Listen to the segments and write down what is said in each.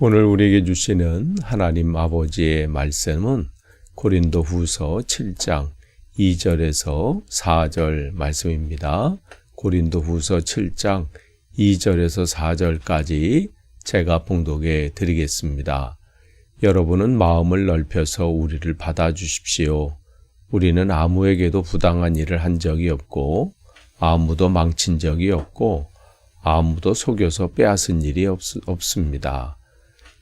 오늘 우리에게 주시는 하나님 아버지의 말씀은 고린도 후서 7장 2절에서 4절 말씀입니다. 고린도 후서 7장 2절에서 4절까지 제가 봉독해 드리겠습니다. 여러분은 마음을 넓혀서 우리를 받아주십시오. 우리는 아무에게도 부당한 일을 한 적이 없고, 아무도 망친 적이 없고, 아무도 속여서 빼앗은 일이 없, 없습니다.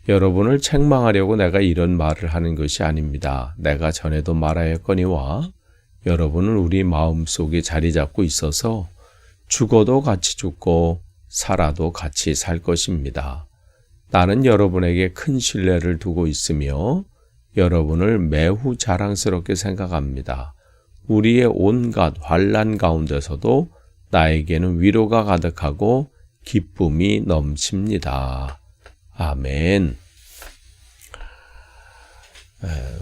여러분을 책망하려고 내가 이런 말을 하는 것이 아닙니다. 내가 전에도 말하였거니와 여러분은 우리 마음 속에 자리 잡고 있어서 죽어도 같이 죽고 살아도 같이 살 것입니다. 나는 여러분에게 큰 신뢰를 두고 있으며 여러분을 매우 자랑스럽게 생각합니다. 우리의 온갖 환란 가운데서도 나에게는 위로가 가득하고 기쁨이 넘칩니다. 아멘.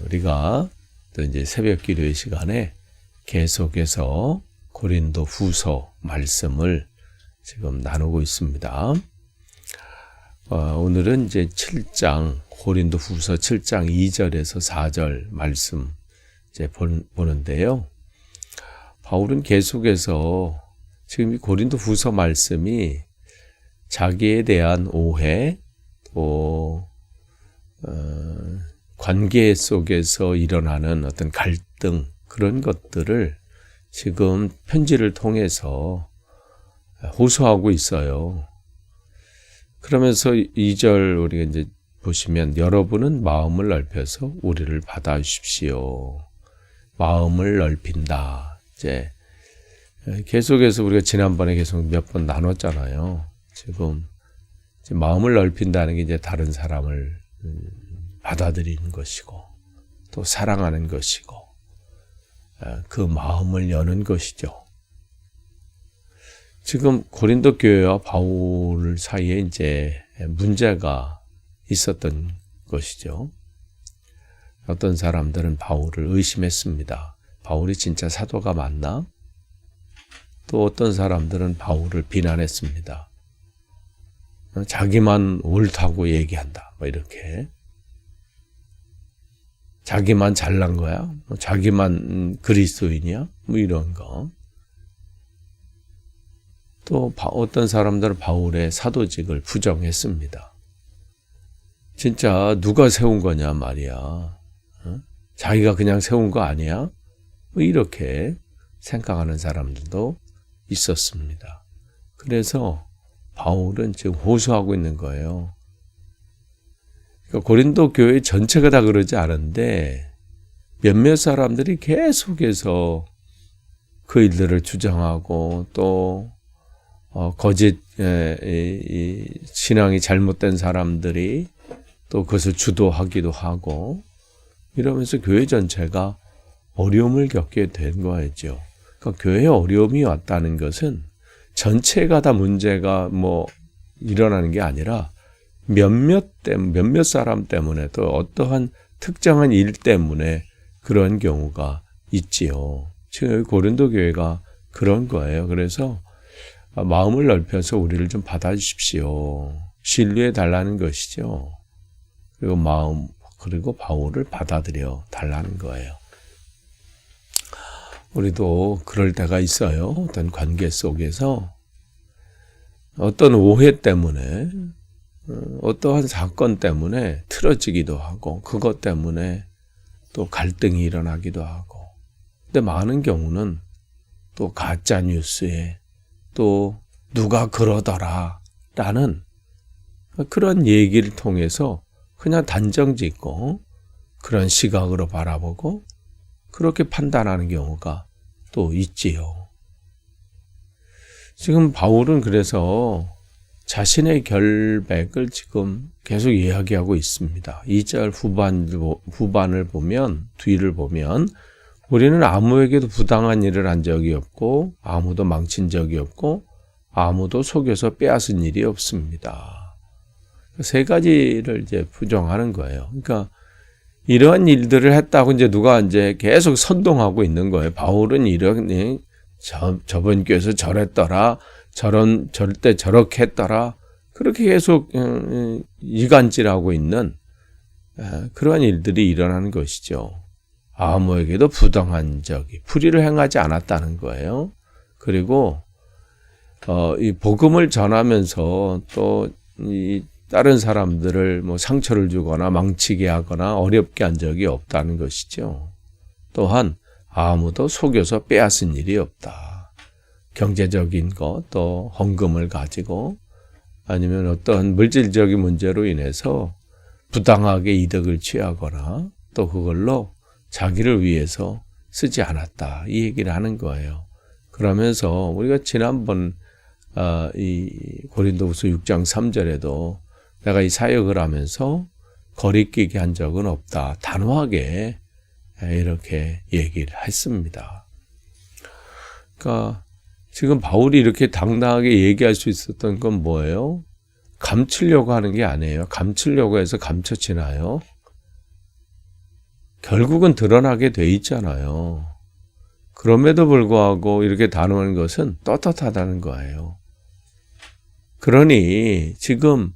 우리가 또 이제 새벽 기도의 시간에 계속해서 고린도 후서 말씀을 지금 나누고 있습니다. 어, 오늘은 이제 7장, 고린도 후서 7장 2절에서 4절 말씀 이제 보는데요. 바울은 계속해서 지금 이 고린도 후서 말씀이 자기에 대한 오해, 또, 어, 관계 속에서 일어나는 어떤 갈등, 그런 것들을 지금 편지를 통해서 호소하고 있어요. 그러면서 2절 우리가 이제 보시면 여러분은 마음을 넓혀서 우리를 받아 주십시오. 마음을 넓힌다. 이제 계속해서 우리가 지난번에 계속 몇 번 나눴잖아요. 지금 마음을 넓힌다는 게 이제 다른 사람을 음, 받아들이는 것이고 또 사랑하는 것이고 그 마음을 여는 것이죠. 지금 고린도 교회와 바울 사이에 이제 문제가 있었던 것이죠. 어떤 사람들은 바울을 의심했습니다. 바울이 진짜 사도가 맞나? 또 어떤 사람들은 바울을 비난했습니다. 자기만 옳다고 얘기한다. 뭐 이렇게. 자기만 잘난 거야? 뭐 자기만 그리스도인이야? 뭐 이런 거. 또 어떤 사람들은 바울의 사도직을 부정했습니다. 진짜 누가 세운 거냐 말이야. 어? 자기가 그냥 세운 거 아니야? 뭐 이렇게 생각하는 사람들도 있었습니다. 그래서 바울은 지금 호소하고 있는 거예요. 그러니까 고린도 교회 전체가 다 그러지 않은데 몇몇 사람들이 계속해서 그 일들을 주장하고 또 어, 거짓 에, 이, 이 신앙이 잘못된 사람들이 또 그것을 주도하기도 하고 이러면서 교회 전체가 어려움을 겪게 된 거죠. 그러니까 교회에 어려움이 왔다는 것은 전체가 다 문제가 뭐 일어나는 게 아니라 몇몇 때 몇몇 사람 때문에 또 어떠한 특정한 일 때문에 그런 경우가 있지요. 지금 고린도 교회가 그런 거예요. 그래서 마음을 넓혀서 우리를 좀 받아주십시오. 신뢰해 달라는 것이죠. 그리고 마음 그리고 바울을 받아들여 달라는 거예요. 우리도 그럴 때가 있어요. 어떤 관계 속에서 어떤 오해 때문에 어, 어떠한 사건 때문에 틀어지기도 하고 그것 때문에 또 갈등이 일어나기도 하고 근데 많은 경우는 또 가짜 뉴스에 또 누가 그러더라 라는 그런 얘기를 통해서 그냥 단정 짓고 그런 시각으로 바라보고 그렇게 판단하는 경우가 또 있지요. 지금 바울은 그래서 자신의 결백을 지금 계속 이야기하고 있습니다. 2절 후반, 후반을 보면, 뒤를 보면, 우리는 아무에게도 부당한 일을 한 적이 없고, 아무도 망친 적이 없고, 아무도 속여서 빼앗은 일이 없습니다. 세 가지를 이제 부정하는 거예요. 그러니까, 이러한 일들을 했다고 이제 누가 이제 계속 선동하고 있는 거예요. 바울은 이런, 저, 저번 교회에서 저랬더라. 저런 절대 저렇게 했더라. 그렇게 계속 어, 이간질하고 있는 에, 그러한 일들이 일어나는 것이죠. 아무에게도 부당한 적이 불의를 행하지 않았다는 거예요. 그리고 어, 이 복음을 전하면서 또이 다른 사람들을 뭐 상처를 주거나 망치게 하거나 어렵게 한 적이 없다는 것이죠. 또한 아무도 속여서 빼앗은 일이 없다. 경제적인 것, 또 헌금을 가지고 아니면 어떤 물질적인 문제로 인해서 부당하게 이득을 취하거나 또 그걸로 자기를 위해서 쓰지 않았다. 이 얘기를 하는 거예요. 그러면서 우리가 지난번 어, 이 고린도후서 6장 3절에도 내가 이 사역을 하면서 거리끼게 한 적은 없다. 단호하게 이렇게 얘기를 했습니다. 그러니까 지금 바울이 이렇게 당당하게 얘기할 수 있었던 건 뭐예요? 감추려고 하는 게 아니에요. 감추려고 해서 감춰지나요? 결국은 드러나게 돼 있잖아요. 그럼에도 불구하고 이렇게 단호한 것은 떳떳하다는 거예요. 그러니 지금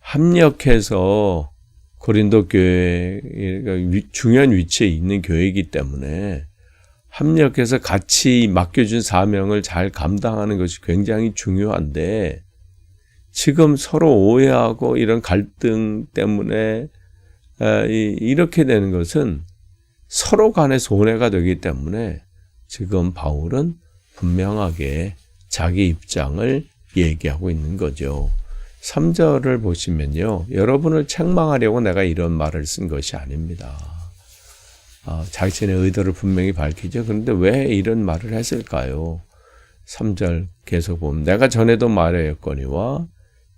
합력해서 고린도 교회가 중요한 위치에 있는 교회이기 때문에 합력해서 같이 맡겨준 사명을 잘 감당하는 것이 굉장히 중요한데 지금 서로 오해하고 이런 갈등 때문에 이렇게 되는 것은 서로 간의 손해가 되기 때문에 지금 바울은 분명하게 자기 입장을 얘기하고 있는 거죠. 3절을 보시면요. 여러분을 책망하려고 내가 이런 말을 쓴 것이 아닙니다. 아, 자신의 의도를 분명히 밝히죠. 그런데 왜 이런 말을 했을까요? 3절 계속 보면 내가 전에도 말하였거니와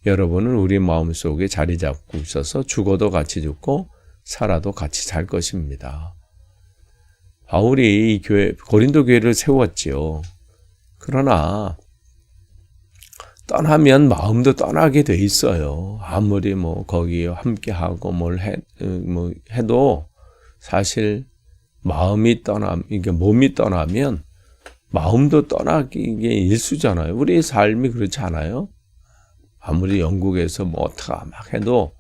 여러분은 우리 마음속에 자리 잡고 있어서 죽어도 같이 죽고 살아도 같이 살 것입니다. 바울이 이 교회 고린도 교회를 세웠지요. 그러나 떠나면 마음도 떠나게 돼 있어요. 아무리 뭐 거기 함께 하고 뭘 해, 뭐 해도 사실 마음이 떠나, 이게 몸이 떠나면 마음도 떠나기 게 일수잖아요. 우리 삶이 그렇지 않아요? 아무리 영국에서 뭐 어떻게 막 해도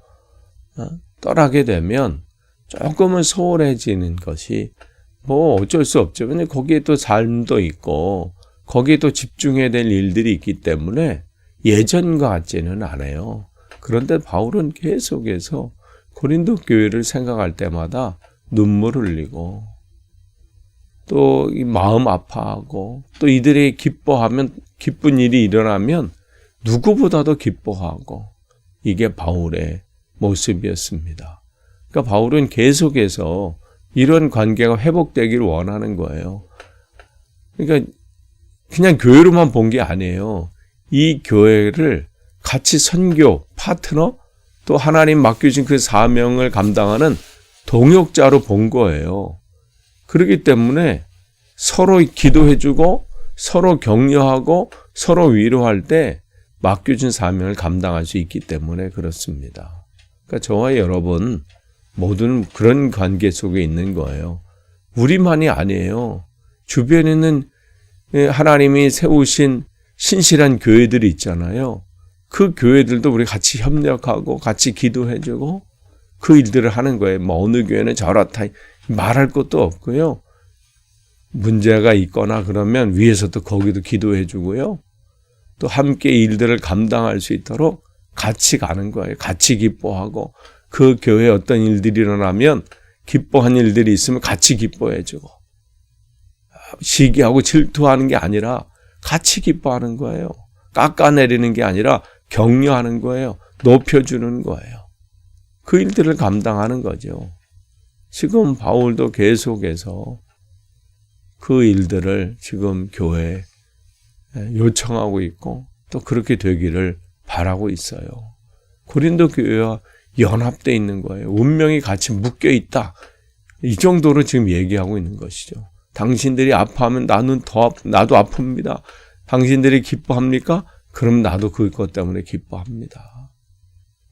어? 떠나게 되면 조금은 소홀해지는 것이 뭐 어쩔 수 없죠. 근데 거기에 또 삶도 있고 거기에 또 집중해야 될 일들이 있기 때문에 예전과 같지는 않아요. 그런데 바울은 계속해서 고린도 교회를 생각할 때마다 눈물 흘리고 또 마음 아파하고 또 이들이 기뻐하면 기쁜 일이 일어나면 누구보다도 기뻐하고 이게 바울의 모습이었습니다. 그러니까 바울은 계속해서 이런 관계가 회복되기를 원하는 거예요. 그러니까 그냥 교회로만 본 게 아니에요. 이 교회를 같이 선교, 파트너, 또 하나님 맡겨진 그 사명을 감당하는 동역자로 본 거예요. 그렇기 때문에 서로 기도해주고 서로 격려하고 서로 위로할 때 맡겨진 사명을 감당할 수 있기 때문에 그렇습니다. 그러니까 저와 여러분 모두는 그런 관계 속에 있는 거예요. 우리만이 아니에요. 주변에 있는 하나님이 세우신 신실한 교회들이 있잖아요. 그 교회들도 우리 같이 협력하고 같이 기도해주고 그 일들을 하는 거예요. 뭐 어느 교회는 저렇다 말할 것도 없고요. 문제가 있거나 그러면 위에서도 거기도 기도해주고요. 또 함께 일들을 감당할 수 있도록 같이 가는 거예요. 같이 기뻐하고 그 교회에 어떤 일들이 일어나면 기뻐한 일들이 있으면 같이 기뻐해주고 시기하고 질투하는 게 아니라 같이 기뻐하는 거예요. 깎아내리는 게 아니라 격려하는 거예요. 높여주는 거예요. 그 일들을 감당하는 거죠. 지금 바울도 계속해서 그 일들을 지금 교회에 요청하고 있고 또 그렇게 되기를 바라고 있어요. 고린도 교회와 연합되어 있는 거예요. 운명이 같이 묶여 있다. 이 정도로 지금 얘기하고 있는 것이죠. 당신들이 아파하면 나는 더 나도 아픕니다. 당신들이 기뻐합니까? 그럼 나도 그것 때문에 기뻐합니다.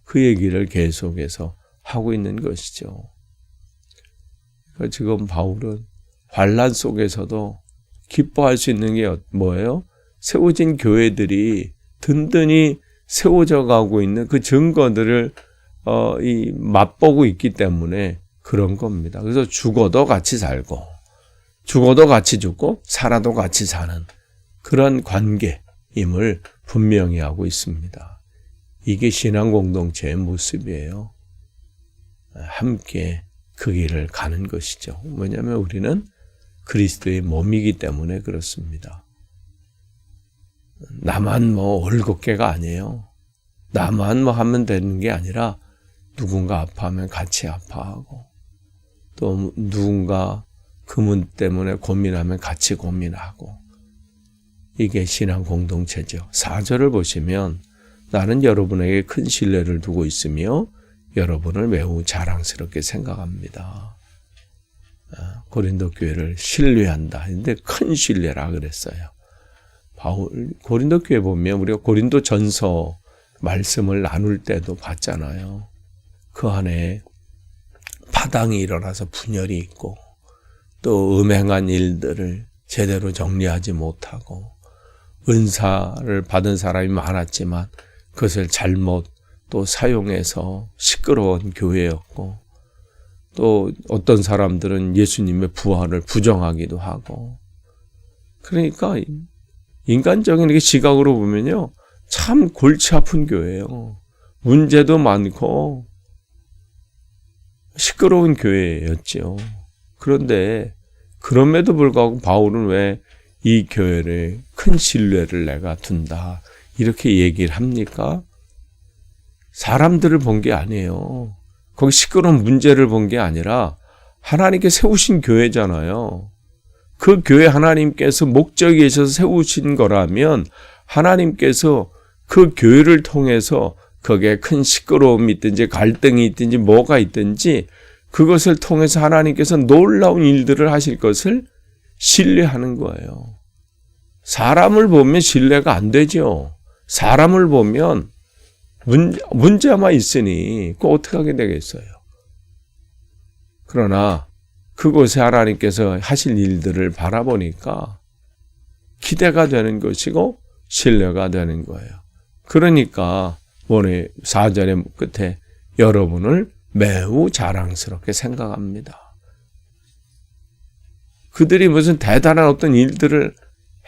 그 얘기를 계속해서 하고 있는 것이죠. 그러니까 지금 바울은 환란 속에서도 기뻐할 수 있는 게 뭐예요? 세워진 교회들이 든든히 세워져 가고 있는 그 증거들을 어, 이 맛보고 있기 때문에 그런 겁니다. 그래서 죽어도 같이 살고 죽어도 같이 죽고 살아도 같이 사는 그런 관계임을 분명히 하고 있습니다. 이게 신앙 공동체의 모습이에요. 함께 그 길을 가는 것이죠. 뭐냐면 우리는 그리스도의 몸이기 때문에 그렇습니다. 나만 뭐 올곧게가 아니에요. 나만 뭐 하면 되는 게 아니라 누군가 아파하면 같이 아파하고 또 누군가 그 문 때문에 고민하면 같이 고민하고 이게 신앙 공동체죠. 4절을 보시면 나는 여러분에게 큰 신뢰를 두고 있으며 여러분을 매우 자랑스럽게 생각합니다. 아, 고린도 교회를 신뢰한다. 근데 큰 신뢰라 그랬어요. 바울 고린도 교회 보면 우리가 고린도 전서 말씀을 나눌 때도 봤잖아요. 그 안에 파당이 일어나서 분열이 있고 또 음행한 일들을 제대로 정리하지 못하고 은사를 받은 사람이 많았지만 그것을 잘못 또 사용해서 시끄러운 교회였고 또 어떤 사람들은 예수님의 부활을 부정하기도 하고 그러니까 인간적인 시각으로 보면요 참 골치 아픈 교회예요. 문제도 많고 시끄러운 교회였죠 그런데 그럼에도 불구하고 바울은 왜 이 교회를 큰 신뢰를 내가 둔다 이렇게 얘기를 합니까? 사람들을 본 게 아니에요. 거기 시끄러운 문제를 본 게 아니라 하나님께 세우신 교회잖아요. 그 교회 하나님께서 목적에 있어서 세우신 거라면 하나님께서 그 교회를 통해서 거기에 큰 시끄러움이 있든지 갈등이 있든지 뭐가 있든지 그것을 통해서 하나님께서 놀라운 일들을 하실 것을 신뢰하는 거예요. 사람을 보면 신뢰가 안 되죠. 사람을 보면 문, 문제만 있으니 그 어떻게 하게 되겠어요. 그러나 그곳에 하나님께서 하실 일들을 바라보니까 기대가 되는 것이고 신뢰가 되는 거예요. 그러니까 오늘 4절의 끝에 여러분을 매우 자랑스럽게 생각합니다. 그들이 무슨 대단한 어떤 일들을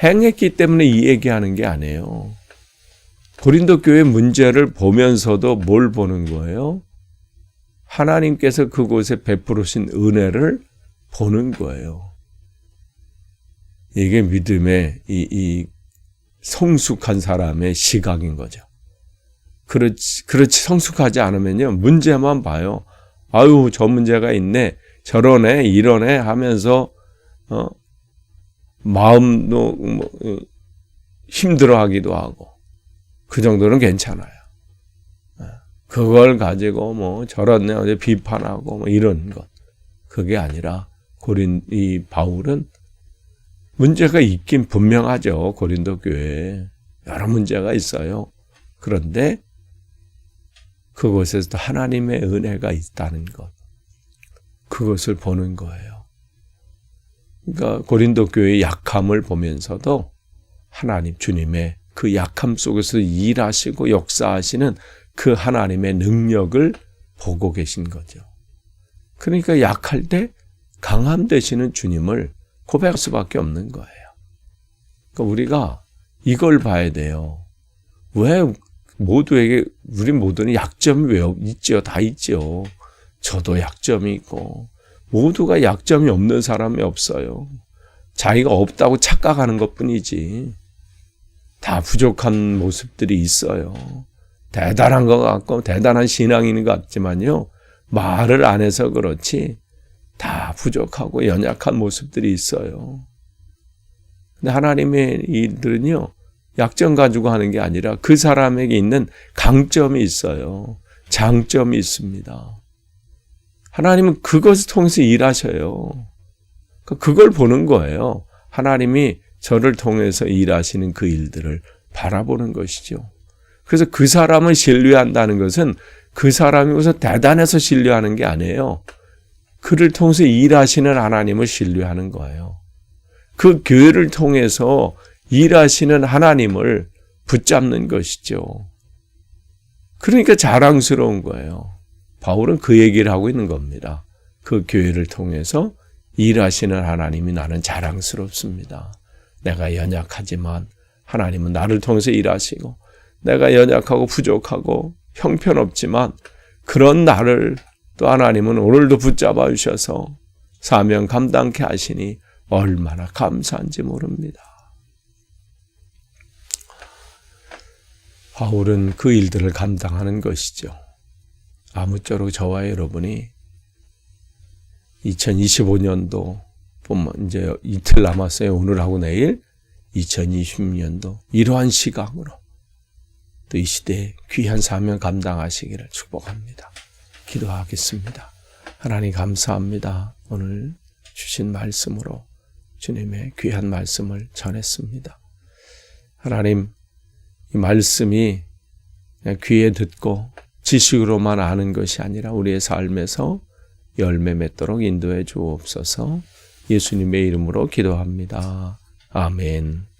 행했기 때문에 이 얘기하는 게 아니에요. 고린도 교회 문제를 보면서도 뭘 보는 거예요? 하나님께서 그곳에 베푸르신 은혜를 보는 거예요. 이게 믿음의 이, 이 성숙한 사람의 시각인 거죠. 그렇지, 그렇지 성숙하지 않으면요. 문제만 봐요. 아유, 저 문제가 있네. 저러네, 이러네 하면서, 어, 마음도 뭐, 어, 힘들어 하기도 하고. 그 정도는 괜찮아요. 어, 그걸 가지고 뭐 저런네 어제 비판하고 뭐 이런 것. 그게 아니라 고린, 이 바울은 문제가 있긴 분명하죠. 고린도 교회에. 여러 문제가 있어요. 그런데 그곳에서도 하나님의 은혜가 있다는 것. 그것을 보는 거예요. 그러니까 고린도 교회의 약함을 보면서도 하나님 주님의 그 약함 속에서 일하시고 역사하시는 그 하나님의 능력을 보고 계신 거죠. 그러니까 약할 때 강함 되시는 주님을 고백할 수밖에 없는 거예요. 그러니까 우리가 이걸 봐야 돼요. 왜 모두에게 우리 모두는 약점이 왜 있죠? 다 있죠. 저도 약점이 있고 모두가 약점이 없는 사람이 없어요. 자기가 없다고 착각하는 것뿐이지. 다 부족한 모습들이 있어요. 대단한 것 같고 대단한 신앙인 것 같지만요. 말을 안 해서 그렇지 다 부족하고 연약한 모습들이 있어요. 근데 하나님의 일들은요. 약점 가지고 하는 게 아니라 그 사람에게 있는 강점이 있어요. 장점이 있습니다. 하나님은 그것을 통해서 일하셔요. 그러니까 그걸 보는 거예요. 하나님이 저를 통해서 일하시는 그 일들을 바라보는 것이죠. 그래서 그 사람을 신뢰한다는 것은 그 사람이 우선 대단해서 신뢰하는 게 아니에요. 그를 통해서 일하시는 하나님을 신뢰하는 거예요. 그 교회를 통해서 일하시는 하나님을 붙잡는 것이죠. 그러니까 자랑스러운 거예요. 바울은 그 얘기를 하고 있는 겁니다. 그 교회를 통해서 일하시는 하나님이 나는 자랑스럽습니다. 내가 연약하지만 하나님은 나를 통해서 일하시고 내가 연약하고 부족하고 형편없지만 그런 나를 또 하나님은 오늘도 붙잡아 주셔서 사명 감당케 하시니 얼마나 감사한지 모릅니다. 바울은 그 일들을 감당하는 것이죠. 아무쪼록 저와 여러분이 2025년도 뿐만 이제 이틀 남았어요. 오늘하고 내일 2020년도 이러한 시각으로 또 이 시대에 귀한 사명 감당하시기를 축복합니다. 기도하겠습니다. 하나님 감사합니다. 오늘 주신 말씀으로 주님의 귀한 말씀을 전했습니다. 하나님 이 말씀이 귀에 듣고 지식으로만 아는 것이 아니라 우리의 삶에서 열매 맺도록 인도해 주옵소서 예수님의 이름으로 기도합니다. 아멘.